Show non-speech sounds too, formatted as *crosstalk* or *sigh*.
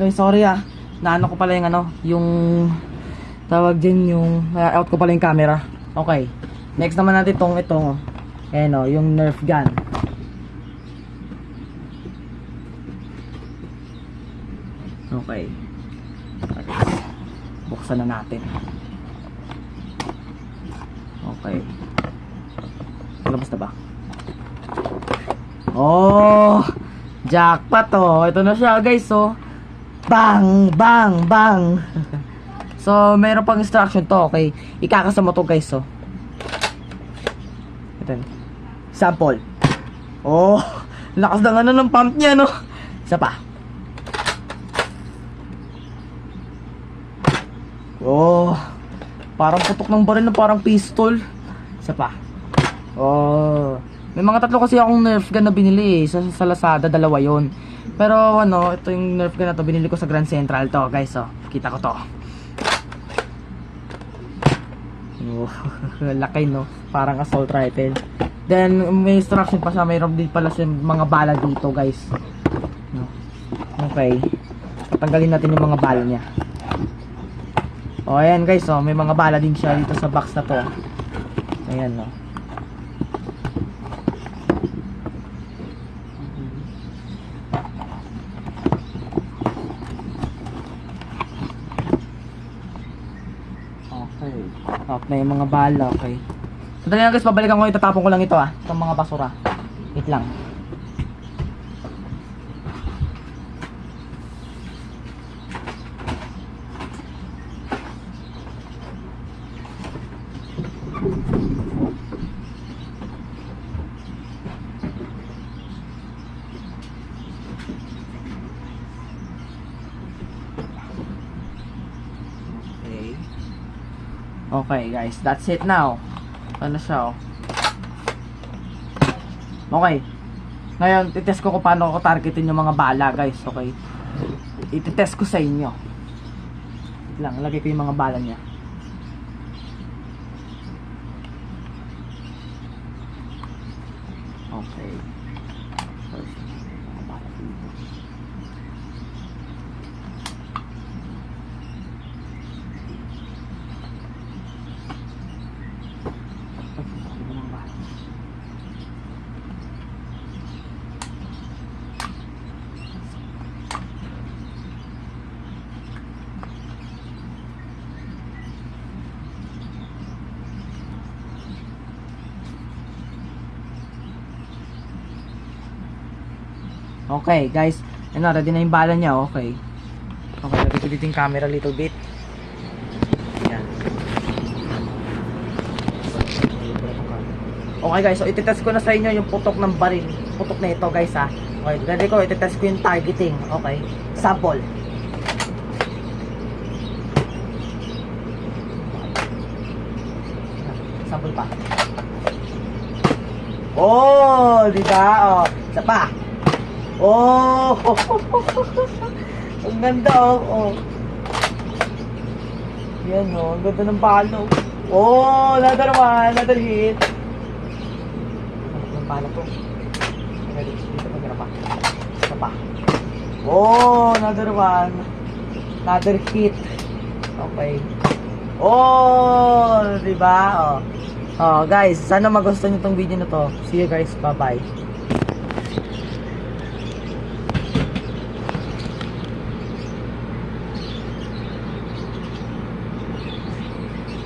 Okay, sorry ah. Naano ko pala yung ano, yung tawag din yung uh, out ko pala yung camera. Okay. Next naman natin itong itong ayan o, yung Nerf gun. Okay. Buksan na natin. Okay. Labas na ba? Oh! Jackpot oh. Ito na siya guys oh. Bang! Bang! Bang! so, meron pang instruction to. Okay. Ikakasama to guys oh. Ito. Sample. Oh! *laughs* Lakas ng ano ng pump niya no. Isa pa. Oh! Parang putok ng baril na parang pistol. Isa pa. Oh. May mga tatlo kasi akong Nerf gun na binili eh. Sa, sa Lazada, dalawa yon. Pero ano, ito yung Nerf gun na to, binili ko sa Grand Central to, guys. Oh, kita ko to. Oh, *laughs* laki no. Parang assault rifle. Then, may instruction pa siya. Mayroon din pala siya mga bala dito, guys. Okay. Patanggalin natin yung mga bala niya. O, oh, ayan guys, oh, may mga bala din siya dito sa box na to. Ayan, no. Okay. Top na yung mga bala, okay. Sandali lang guys, babalikan ko, itatapon ko lang ito ah. Itong mga basura. Wait lang. Okay. Okay guys, that's it now. Ano siya oh. Okay. Ngayon, titest ko kung paano ko targetin yung mga bala guys, okay? Ititest ko sa inyo. Wait lang, lagay ko yung mga bala niya. Okay. First, mga bala dito. Okay, guys. Ano, ready na yung bala niya. Okay. Okay, ko dito yung camera a little bit. Yan. Okay guys, so ititest ko na sa inyo yung putok ng baril. Putok na ito guys ha. Okay, ready ko, ititest ko yung targeting. Okay, sample. Sample pa. Oh, di ba? Oh, isa pa. Oh, *laughs* ang ganda oh. oh. Yan oh, ang ganda ng palo. Oh, another one, another hit. Ang palo. Ready, dito meron pa. Isa pa. Oh, another one. Another hit. Okay. Oh, di ba? Oh. Oh, guys, sana magustuhan niyo tong video na to. See you guys. Bye-bye.